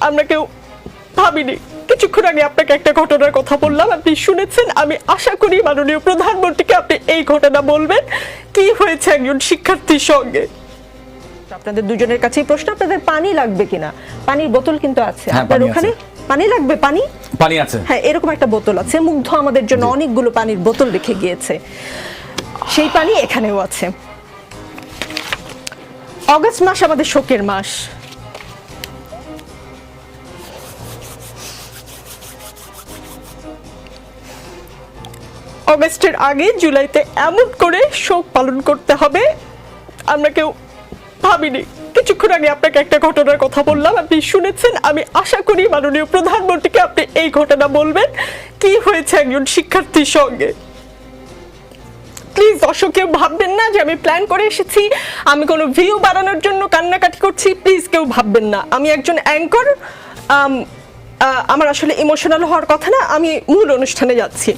আমরা কেউ ভাবিনি। কিছুক্ষণ আগে আপনাকে একটা ঘটনার কথা বললাম আপনি শুনেছেন? আমি আশা করি মাননীয় প্রধানমন্ত্রীকে আপনি এই ঘটনা বলবেন। কি হয়েছে একজন শিক্ষার্থীর সঙ্গে? আপনাদের দুজনের কাছেই প্রশ্ন আপনাদের পানি লাগবে কিনা? পানির বোতল কিন্তু আছে। হ্যাঁ, আপনার ওখানে পানি লাগবে? পানি? পানি আছে। হ্যাঁ এরকম একটা বোতল আছে মুগ্ধ আমাদের জন্য অনেকগুলো পানির বোতল রেখে গিয়েছে। সেই পানি এখানেও আছে। অগস্ট মাস আমাদের শোকের মাস। অগস্টের আগে জুলাইতে এমন করে শোক পালন করতে হবে। আমরা কেউ ভাবিনি। কিছুক্ষণ আগে আপনাকে একটা ঘটনার কথা বললাম। আপনি শুনেছেন, আমি আশা করি মাননীয় প্রধানমন্ত্রীকে আপনি এই ঘটনা বলবেন। কি হয়েছে একজন শিক্ষার্থীর সঙ্গে? প্লিজ দর্শক কেউ ভাববেন না যে আমি প্ল্যান করে এসেছি। আমি কোনো ভিউ বাড়ানোর জন্য কান্নাকাটি করছি। প্লিজ, কেউ ভাববেন না। আমি একজন অ্যাঙ্কর। আমার আসলে ইমোশনাল হওয়ার কথা না। আমি মূল অনুষ্ঠানে যাচ্ছি।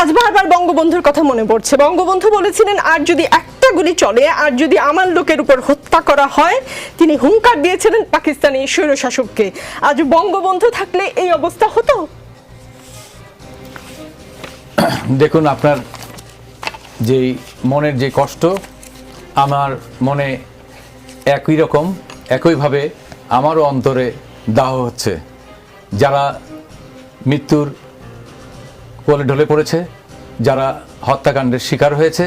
আজ বারবার বঙ্গবন্ধুর কথা মনে পড়ছে। বঙ্গবন্ধু বলেছিলেন, আর যদি একটা গুলি চলে, আর যদি আমার লোকের উপর হত্যা করা হয়, তিনি হুঙ্কার দিয়েছিলেন পাকিস্তানি স্বৈরশাসককে। আজ বঙ্গবন্ধু থাকলে এই অবস্থা হতো? দেখুন, আপনার যেই মনের যে কষ্ট, আমার মনে একই রকম একইভাবে আমারও অন্তরে দাহ হচ্ছে। যারা মৃত্যুর কোলে ঢলে পড়েছে, যারা হত্যাকাণ্ডের শিকার হয়েছে,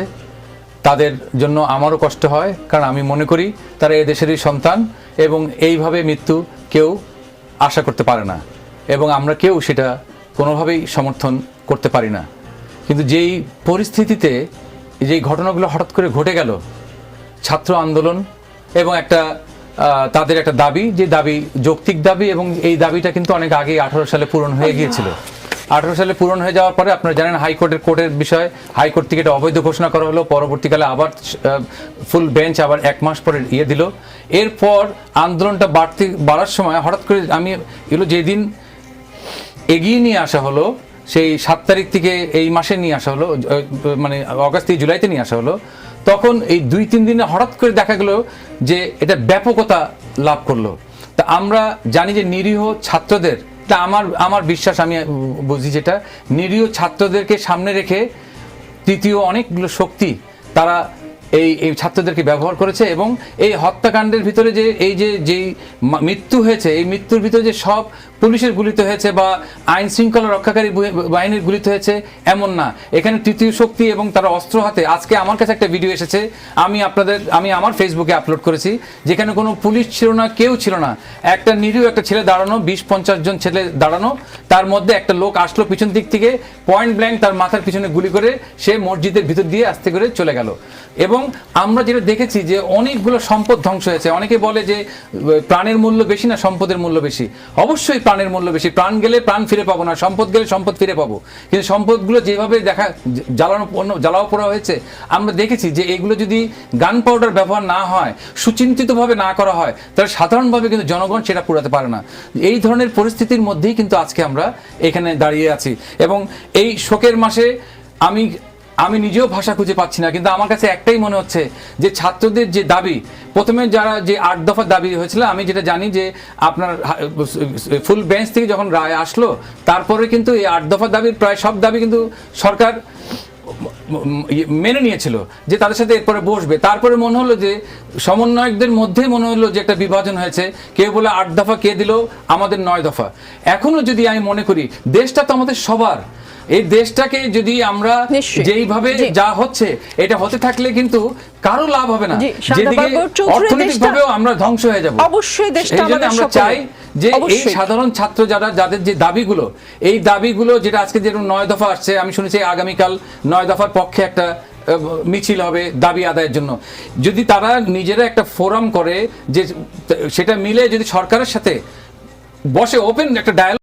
তাদের জন্য আমারও কষ্ট হয়, কারণ আমি মনে করি তারা এ দেশেরই সন্তান এবং এইভাবে মৃত্যু কেউ আশা করতে পারে না এবং আমরা কেউ সেটা কোনোভাবেই সমর্থন করতে পারি না। কিন্তু যেই পরিস্থিতিতে যেই ঘটনাগুলো হঠাৎ করে ঘটে গেল, ছাত্র আন্দোলন এবং একটা তাদের একটা দাবি, যে দাবি যৌক্তিক দাবি এবং এই দাবিটা কিন্তু অনেক আগে আঠারো সালে পূরণ হয়ে গিয়েছিল। আঠারো সালে পূরণ হয়ে যাওয়ার পরে আপনারা জানেন হাইকোর্টের কোর্টের বিষয় হাইকোর্ট থেকে এটা অবৈধ ঘোষণা করা হলো। পরবর্তীকালে আবার ফুল বেঞ্চ আবার এক মাস পরে ইয়ে দিল। এরপর আন্দোলনটা বাড়তে, বাড়ার সময় হঠাৎ করে আমি, এগুলো যেদিন এগিয়ে নিয়ে আসা হলো, সেই সাত তারিখ থেকে এই মাসে নিয়ে আসা হলো মানে অগাস্ট থেকে জুলাইতে নিয়ে আসা হলো, তখন এই দুই, তিন দিনে হঠাৎ করে দেখা গেল যে এটা ব্যাপকতা লাভ করল। তা আমরা জানি যে নিরীহ ছাত্রদের তা আমার আমার বিশ্বাস, আমি বুঝি যেটা, নিরীহ ছাত্রদেরকে সামনে রেখে তৃতীয় অনেকগুলো শক্তি তারা এই এই ছাত্রদেরকে ব্যবহার করেছে এবং এই হত্যাকাণ্ডের ভিতরে যে, এই যে, যেই মৃত্যু হয়েছে, এই মৃত্যুর ভিতরে যে সব পুলিশের গুলিতে হয়েছে বা আইন শৃঙ্খলা রক্ষাকারী বাহিনীর গুলিতে হয়েছে, এমন না। এখানে তৃতীয় শক্তি এবং তারা অস্ত্র হাতে আজকে আমার কাছে একটা ভিডিও এসেছে। আমি আপনাদের, আমি আমার ফেসবুকে আপলোড করেছি, যেখানে কোনো পুলিশ ছিল না, কেউ ছিল না। একটা নিরীহ একটা ছেলে দাঁড়ানো, বিশ পঞ্চাশ জন ছেলে দাঁড়ানো, তার মধ্যে একটা লোক আসলো পিছন দিক থেকে পয়েন্ট ব্ল্যাঙ্ক তার মাথার পিছনে গুলি করে সে মসজিদের ভিতর দিয়ে আস্তে করে চলে গেল। এবং আমরা যেটা দেখেছি যে অনেকগুলো সম্পদ ধ্বংস হয়েছে। অনেকে বলে যে প্রাণের মূল্য বেশি না সম্পদের মূল্য বেশি। অবশ্যই প্রাণের মূল্য বেশি। প্রাণ গেলে প্রাণ ফিরে পাবো না, সম্পদ গেলে সম্পদ ফিরে পাবো। কিন্তু সম্পদগুলো যেভাবে দেখা, জ্বালানো পণ্য, জ্বালাও পোড়া হয়েছে, আমরা দেখেছি যে এগুলো যদি গান পাউডার ব্যবহার না হয়, সুচিন্তিতভাবে না করা হয়, তাহলে সাধারণভাবে কিন্তু জনগণ সেটা পুরাতে পারে না। এই ধরনের পরিস্থিতির মধ্যেই কিন্তু আজকে আমরা এখানে দাঁড়িয়ে আছি। এবং এই শোকের মাসে আমি আমি নিজেও ভাষা খুঁজে পাচ্ছি না, কিন্তু আমার কাছে একটাই মনে হচ্ছে যে ছাত্রদের যে দাবি, প্রথমে যারা যে আট দফা দাবি হয়েছিল, আমি যেটা জানি যে আপনার ফুল বেঞ্চ থেকে যখন রায় আসলো, তারপরে কিন্তু এই আট দফা দাবির প্রায় সব দাবি কিন্তু সরকার মেনে নিয়েছিল যে তাদের সাথে এরপরে বসবে। তারপরে মনে হলো যে সমন্বয়কদের মধ্যে মনে হলো যে একটা বিভাজন হয়েছে, কেউ বলে আট দফা কে দিল? আমাদের নয় দফা। এখনও যদি আমি মনে করি, দেশটা তো আমাদের সবার। এই দেশটাকে যদি আমরা যেইভাবে যা হচ্ছে এটা হতে থাকলে কিন্তু কারও লাভ হবে না। যেদিকে অর্থনৈতিকভাবেও আমরা ধ্বংস হয়ে যাব। অবশ্যই দেশটা আমাদের আমরা চাই যে এই সাধারণ ছাত্র যারা যাদের যে দাবিগুলো এই দাবিগুলো যেটা আজকে যেরকম নয় দফা আসছে আমি শুনেছি আগামীকাল নয় দফার পক্ষে একটা মিছিল হবে দাবি আদায়ের জন্য। যদি তারা নিজেরা একটা ফোরাম করে যে সেটা মিলে যদি সরকারের সাথে বসে ওপেন একটা ডায়ালগ